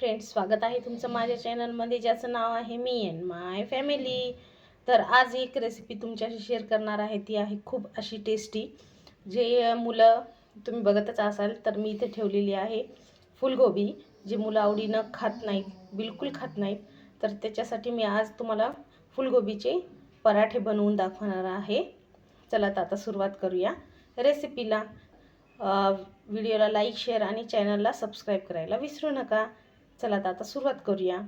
Friends स्वागत आहे तुमचं माझ्या चॅनलमध्ये ज्याचं नाव आहे मी अँड माय फॅमिली तर आज एक रेसिपी तुमच्याशी शेअर करणार आहे. ती आहे खूप अशी टेस्टी जे मुलं तुम्ही बघतच असाल तर मी इथे ठेवलेली आहे फुलगोबी जे मुलं आवडीनं खात नाहीत बिलकुल खात नाहीत. तर त्याच्यासाठी मी आज तुम्हाला फुलगोबीचे पराठे बनवून दाखवणार आहे. चला तर आता सुरुवात करूया रेसिपीला व्हिडिओला लाईक शेअर आणि चॅनलला सबस्क्राईब करायला विसरू नका. चला तर आता सुरुवात करूया.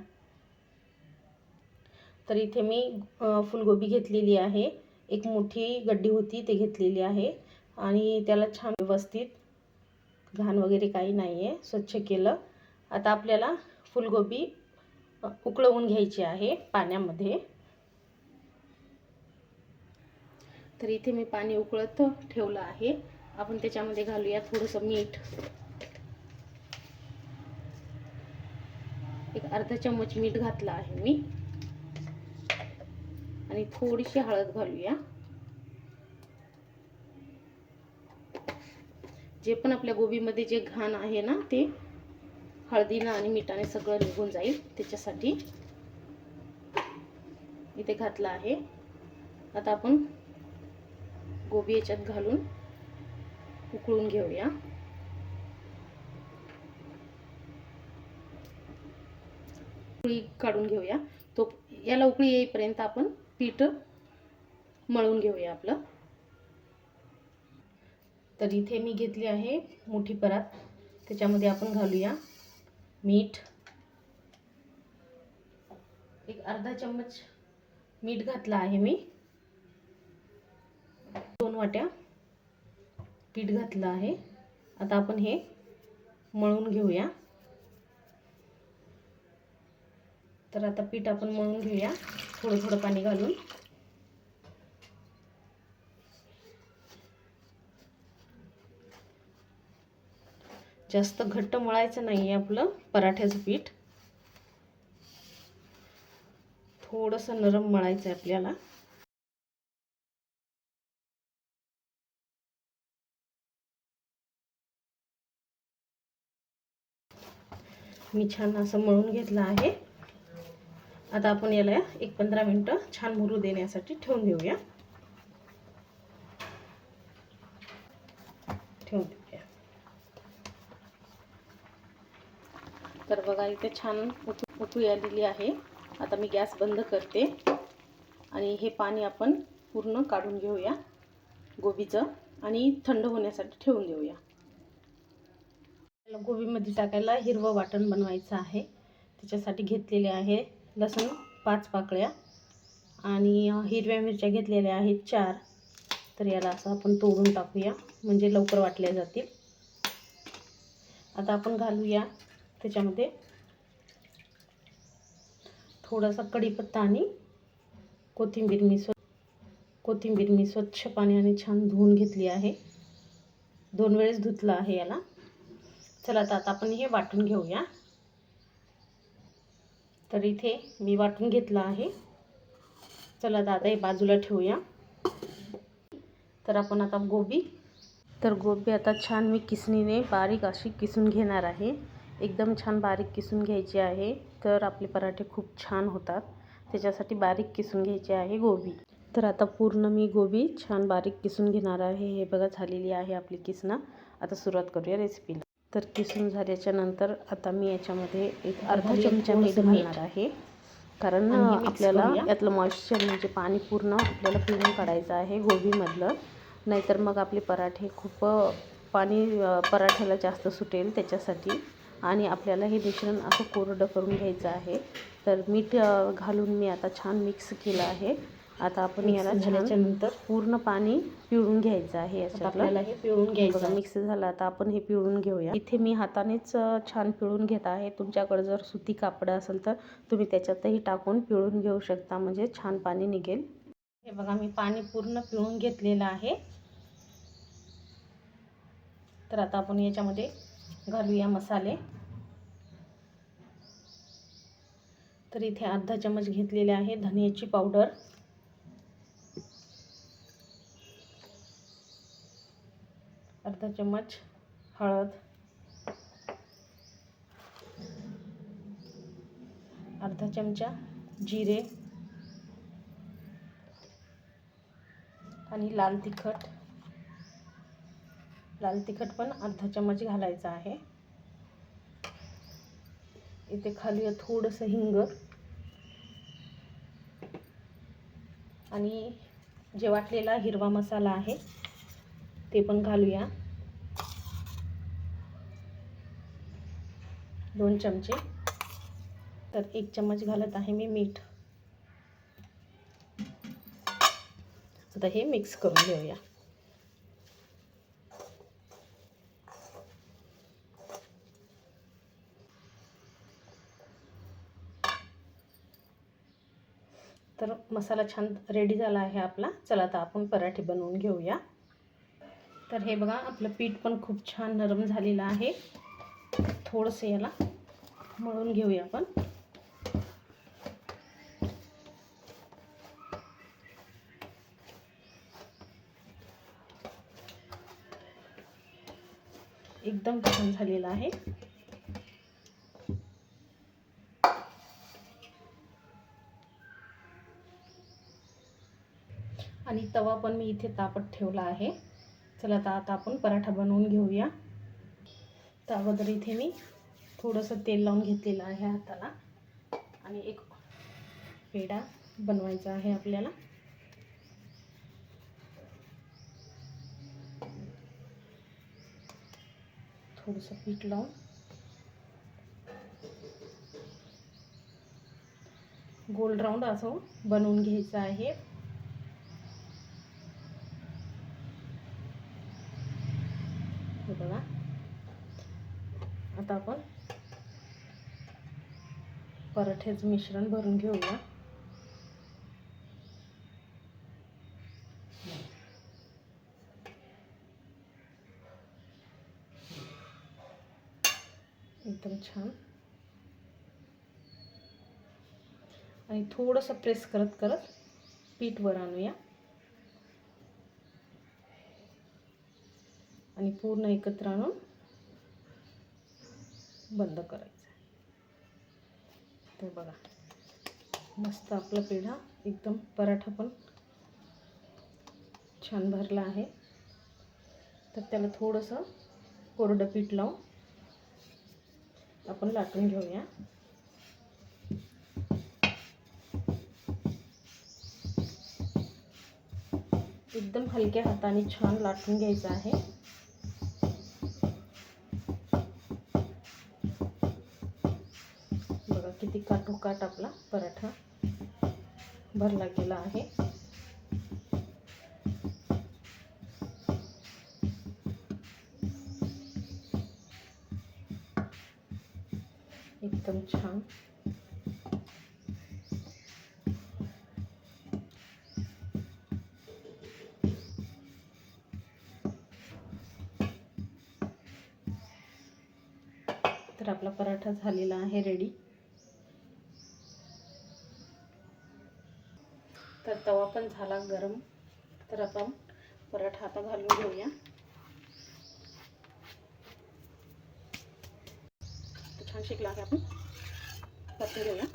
तर इथे मी फुलगोबी घेतलेली आहे. एक मोठी गड्डी होती ते घेतलेली आहे. आणि त्याला छान व्यवस्थित घाण वगैरे काही नाही आहे स्वच्छ केलं. आता आपल्याला फुलगोबी उकळवून घ्यायची आहे पाण्यामध्ये. तर इथे मी पाणी उकळत ठेवलं आहे. आपण त्याच्यामध्ये घालूया थोडंसं मीठ. एक अर्धा चम्मच मीठ घातलं आहे मी. आणि थोडीशी हळद घालूया. जे पण आपल्या गोबीमध्ये जे घाण आहे ना ते हळदीनं आणि मिठाने सगळं निघून जाईल त्याच्यासाठी. इथे घातलं आहे. आता आपण गोबी याच्यात घालून उकळून घेऊया. उकळी काढून घेऊया. तो याला उकळी येईपर्यंत आपण पीठ मळून घेऊया आपलं. तर इथे मी घेतली आहे मोठी परात. त्याच्यामध्ये आपण घालूया मीठ. एक अर्धा चम्मच मीठ घातला आहे मी. दोन वाट्या पीठ घातलं आहे. आता आपण हे मळून घेऊया. तर आता पीठ आपण मळून घेऊया. थोडं थोडं पाणी घालून. जास्त घट्ट मळायचं नाही आहे आपलं पराठ्याचं पीठ. थोडंसं नरम मळायचं आहे आपल्याला. मी छान असं मळून घेतलं आहे. आता आपण याला एक पंधरा मिनटं छान मुरू देण्यासाठी ठेवून देऊया. ठेवून देऊया. तर बघा इथे छान उक उकळी आलेली आहे. आता मी गॅस बंद करते आणि हे पाणी आपण पूर्ण काढून घेऊया गोबीचं आणि थंड होण्यासाठी ठेवून देऊया. गोबीमध्ये टाकायला हिरवं वाटण बनवायचं आहे. त्याच्यासाठी घेतलेले आहे लसूण पाच पाकळ्या आणि हिरव्या मिरच्या घेतलेल्या आहेत चार. तर याला असं आपण तोडून टाकूया म्हणजे लवकर वाटल्या जातील. आता आपण घालूया त्याच्यामध्ये थोडासा कढीपत्ता आणि कोथिंबीर मी स्व कोथिंबीर मी स्वच्छ पाण्याने छान धुवून घेतली आहे. दोन वेळेस धुतलं आहे याला. चला तर आता आपण हे वाटून घेऊया. तर इथे मी वाटून घेतलं आहे. चला दादा हे बाजूला ठेवूया. तर आपण आता गोबी. तर गोबी आता छान मी किसणीने बारीक अशी किसून घेणार आहे. एकदम छान बारीक किसून घ्यायची आहे. तर आपले पराठे खूप छान होतात. त्याच्यासाठी बारीक किसून घ्यायची आहे गोबी. तर आता पूर्ण मी गोबी छान बारीक किसून घेणार आहे. हे बघा झालेली आहे आपली किसणं. आता सुरुवात करूया रेसिपीला तर किसून झाल्याच्यानंतर आता मी याच्यामध्ये एक अर्धा चमचा मीठ घालणार आहे. कारण आपल्याला यातलं मॉइश्चर म्हणजे पाणी पूर्ण आपल्याला पिळून काढायचं आहे गोबीमधलं. नाहीतर मग आपले पराठे खूप पाणी पराठ्याला जास्त सुटेल त्याच्यासाठी. आणि आपल्याला हे मिश्रण असं कोरडं करून घ्यायचं आहे. तर मीठ घालून मी आता छान मिक्स केलं आहे. आता आपण याला झाल्याच्यानंतर पूर्ण पाणी पिळून घ्यायचं आहे याच्यात आपल्याला हे पिळून घ्यायचं मिक्स झालं. आता आपण हे पिळून घेऊया. इथे मी हातानेच छान पिळून घेत आहे. तुमच्याकडे जर सुती कापड असेल तर तुम्ही त्याच्यातही टाकून पिळून घेऊ शकता. म्हणजे छान पाणी निघेल. हे बघा मी पाणी पूर्ण पिळून घेतलेलं आहे. तर आता आपण याच्यामध्ये घालूया मसाले. तर इथे अर्धा चमच घेतलेले आहे धनियाची पावडर. अर्धा चम्मच हळद. अर्धा चमचा जिरे. आणि लाल तिखट. लाल तिखट पण अर्धा चमच घालायचा आहे. इथे खाली थोडंसं हिंग. आणि जे वाटलेला हिरवा मसाला आहे ते पण घालूया. दोन चमचे. तर एक चम्मच घालत आहे मी मीठ. आता हे मिक्स करून घेऊया. तर मसाला छान रेडी झाला आहे आपला. चला आता आपण पराठे बनवून घेऊया. तर हे बघा आपलं पीठ पण खूप छान नरम झालेलं आहे. थोडंसं याला मळून घेऊया आपण. एकदम छान झालेला आहे. आणि तवा पण मी इथे तापत ठेवला आहे. चला आता आता आपण पराठा बनवून घेऊया. तर अगोदर इथे मी थोडंसं तेल लावून घेतलेलं आहे हाताला. आणि एक पेढा बनवायचा आहे आपल्याला. थोडंसं पीठ लावून. गोल राऊंड असं बनवून घ्यायचं आहे. हे बघा आता आपण पराठ्याचं मिश्रण भरून घेऊया. एकदम छान. आणि थोडंसं प्रेस करत करत पीठ वर आणूया. आणि पूर्ण एकत्र आणून बंद करायचं. तर बघा मस्त आपला पेढा एकदम पराठा पण छान भरला आहे. तर त्याला थोडंसं कोरडं पीठ लावून आपण लाटून घेऊया. एकदम हलक्या हाताने छान लाटून घ्यायचं आहे बघा किती काठोकाठ आपला पराठा भरला गेला आहे. एकदम छान. तर आपला पराठा झालेला आहे रेडी तवा पण झाला गरम. तर आपण पराठा आता घालून घेऊया. छान शिकला आहे आपण. परतून घेऊया.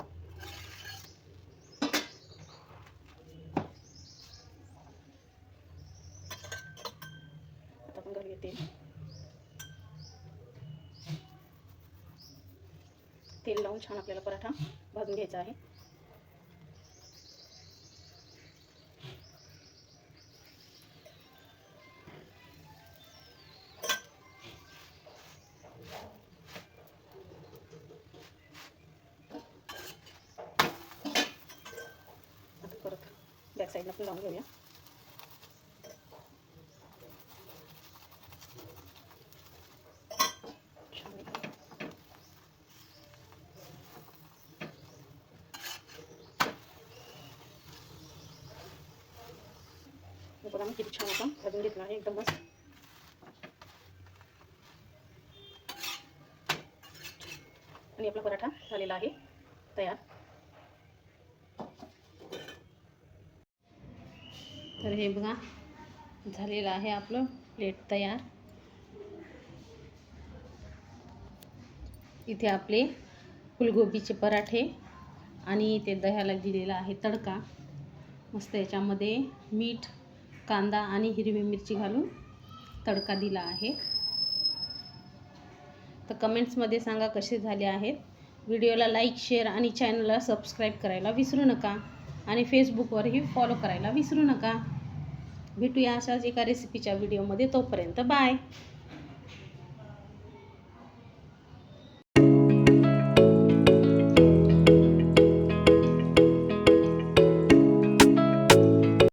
तेल. तेल लावून छान आपल्याला पराठा भाजून घ्यायचा आहे. बॅक साईडला पण लावून घेऊया. बघा मी किती छान आपण भाजून घेतला आहे एकदम मस्त. आणि आपला पराठा झालेला आहे तयार. तर हे बघा झालेलं आहे आपलं प्लेट तयार. इथे आपले फुलगोबीचे पराठे आणि ते दह्याला दिलेला आहे तडका. मस्त याच्यामध्ये मीठ कांदा आणि हिरवी मिरची घालून तडका दिला आहे. तर कमेंट्समध्ये सांगा कसे झाले आहेत. व्हिडिओला लाईक शेअर आणि चॅनलला सबस्क्राईब करायला विसरू नका. आणि फेसबुकवरही फॉलो करायला विसरू नका. भेटूया अशाच एका रेसिपीच्या व्हिडिओमध्ये तोपर्यंत बाय